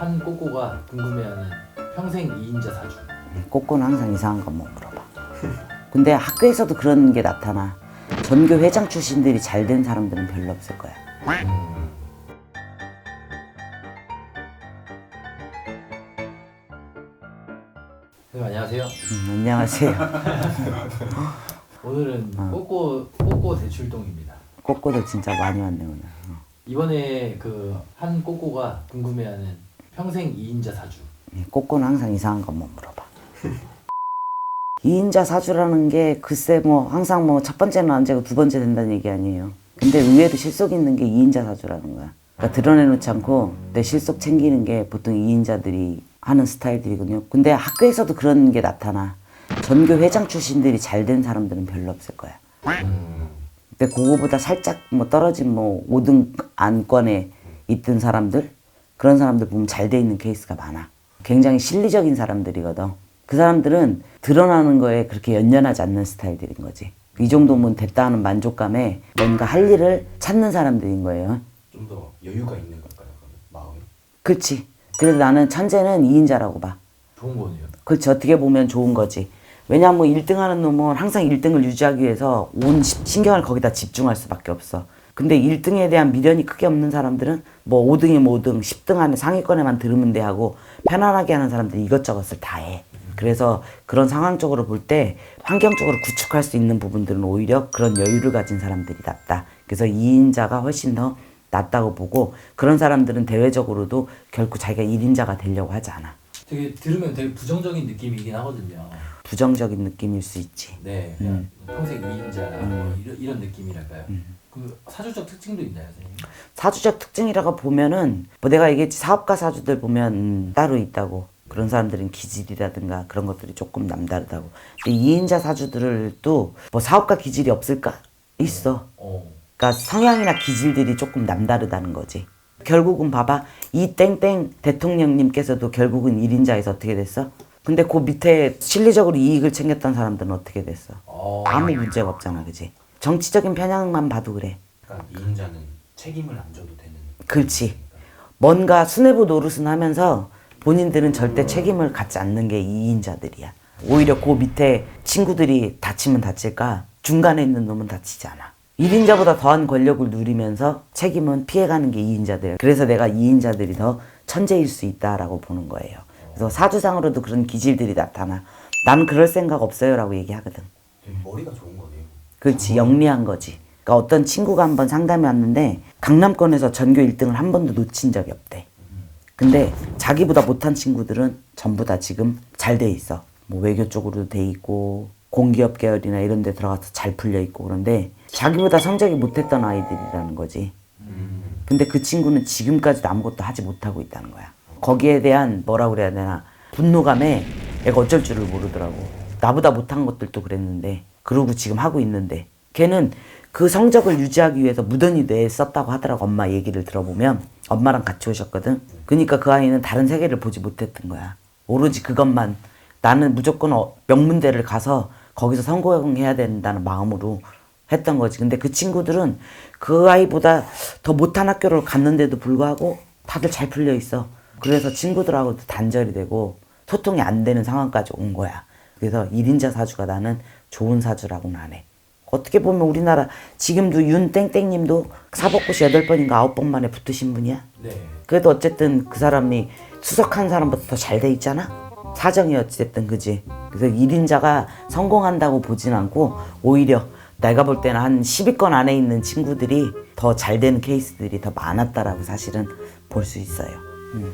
한 꼬꼬가 궁금해하는 평생 2인자 사주. 꼬꼬는 항상 이상한 것만 물어봐. 근데 학교에서도 그런 게 나타나. 전교 회장 출신들이 잘 된 사람들은 별로 없을 거야. 선생님 안녕하세요. 음, 안녕하세요. 오늘은 어. 꼬꼬 꼬꼬 대출동입니다. 꼬꼬도 진짜 많이 왔네 오늘. 어. 이번에 그 한 꼬꼬가 궁금해하는 평생 2인자 사주. 이 꼬꼬는 항상 이상한 것만 물어봐. 2인자 사주라는 게 글쎄 뭐 항상 뭐 첫 번째는 안 되고 두 번째 된다는 얘기 아니에요. 근데 의외로 실속 있는 게 2인자 사주라는 거야. 그러니까 드러내놓지 않고 내 실속 챙기는 게 보통 2인자들이 하는 스타일들이거든요. 근데 학교에서도 그런 게 나타나. 전교 회장 출신들이 잘 된 사람들은 별로 없을 거야. 근데 그거보다 살짝 뭐 떨어진 뭐 5등 안건에 있던 사람들 그런 사람들 보면 잘 돼 있는 케이스가 많아. 굉장히 실리적인 사람들이거든. 그 사람들은 드러나는 거에 그렇게 연연하지 않는 스타일들인 거지. 이 정도면 됐다 하는 만족감에 뭔가 할 일을 찾는 사람들인 거예요. 좀 더 여유가 있는 걸까요? 마음이? 그렇지. 그래서 나는 천재는 2인자라고 봐. 좋은 거네요. 그렇지. 어떻게 보면 좋은 거지. 왜냐하면 뭐 1등 하는 놈은 항상 1등을 유지하기 위해서 온 시- 신경을 거기다 집중할 수밖에 없어. 근데 1등에 대한 미련이 크게 없는 사람들은 뭐 5등이면 5등, 10등 안에 상위권에만 들으면 돼 하고 편안하게 하는 사람들이 이것저것을 다 해. 그래서 그런 상황적으로 볼 때 환경적으로 구축할 수 있는 부분들은 오히려 그런 여유를 가진 사람들이 낫다. 그래서 2인자가 훨씬 더 낫다고 보고 그런 사람들은 대외적으로도 결코 자기가 1인자가 되려고 하지 않아. 되게 들으면 되게 부정적인 느낌이긴 하거든요. 부정적인 느낌일 수 있지. 네, 그냥 평생 2인자 뭐 이런, 이런 느낌이랄까요. 그 사주적 특징도 있나요, 선생님? 사주적 특징이라고 보면은 뭐 내가 얘기했지 사업가 사주들 보면 음, 따로 있다고 그런 사람들은 기질이라든가 그런 것들이 조금 남다르다고 근데 2인자 사주들도 뭐 사업가 기질이 없을까 있어 어. 그러니까 성향이나 기질들이 조금 남다르다는 거지 결국은 봐봐 이 땡땡 대통령님께서도 결국은 1인자에서 어떻게 됐어? 근데 그 밑에 실리적으로 이익을 챙겼던 사람들은 어떻게 됐어? 어. 아무 문제가 없잖아 그지 정치적인 편향만 봐도 그래 그러니까 이인자는 책임을 안 져도 되는. 그렇지. 뭔가 수뇌부 노릇은 하면서 본인들은 절대 책임을 갖지 않는 게 2인자들이야. 오히려 그 밑에 친구들이 다치면 다칠까 중간에 있는 놈은 다치지 않아. 1인자보다 더한 권력을 누리면서 책임은 피해가는 게 2인자들. 그래서 내가 2인자들이 더 천재일 수 있다라고 보는 거예요. 그래서 사주상으로도 그런 기질들이 나타나. 나는 그럴 생각 없어요 라고 얘기하거든. 머리가 좋은 거네요. 그렇지 영리한 거지. 그러니까 어떤 친구가 한번 상담이 왔는데 강남권에서 전교 1등을 한 번도 놓친 적이 없대. 근데 자기보다 못한 친구들은 전부 다 지금 잘 돼 있어. 뭐 외교 쪽으로도 돼 있고 공기업 계열이나 이런 데 들어가서 잘 풀려 있고 그런데 자기보다 성적이 못했던 아이들이라는 거지. 근데 그 친구는 지금까지도 아무것도 하지 못하고 있다는 거야. 거기에 대한 뭐라 그래야 되나 분노감에 얘가 어쩔 줄을 모르더라고. 나보다 못한 것들도 그랬는데 그러고 지금 하고 있는데 걔는 그 성적을 유지하기 위해서 무던히 뇌에 썼다고 하더라고 엄마 얘기를 들어보면 엄마랑 같이 오셨거든. 그러니까 그 아이는 다른 세계를 보지 못했던 거야. 오로지 그것만 나는 무조건 어- 명문대를 가서 거기서 성공해야 된다는 마음으로 했던 거지. 근데 그 친구들은 그 아이보다 더 못한 학교를 갔는데도 불구하고 다들 잘 풀려 있어. 그래서 친구들하고도 단절이 되고 소통이 안 되는 상황까지 온 거야. 그래서 1인자 사주가 나는 좋은 사주라고는 안 해. 어떻게 보면 우리나라 지금도 윤땡땡님도 사법고시 8번인가 9번 만에 붙으신 분이야. 네. 그래도 어쨌든 그 사람이 수석한 사람보다 더 잘 돼 있잖아? 사정이 어찌됐든 그지? 그래서 1인자가 성공한다고 보진 않고 오히려 내가 볼 때는 한 10위권 안에 있는 친구들이 더 잘 되는 케이스들이 더 많았다라고 사실은 볼 수 있어요. 음.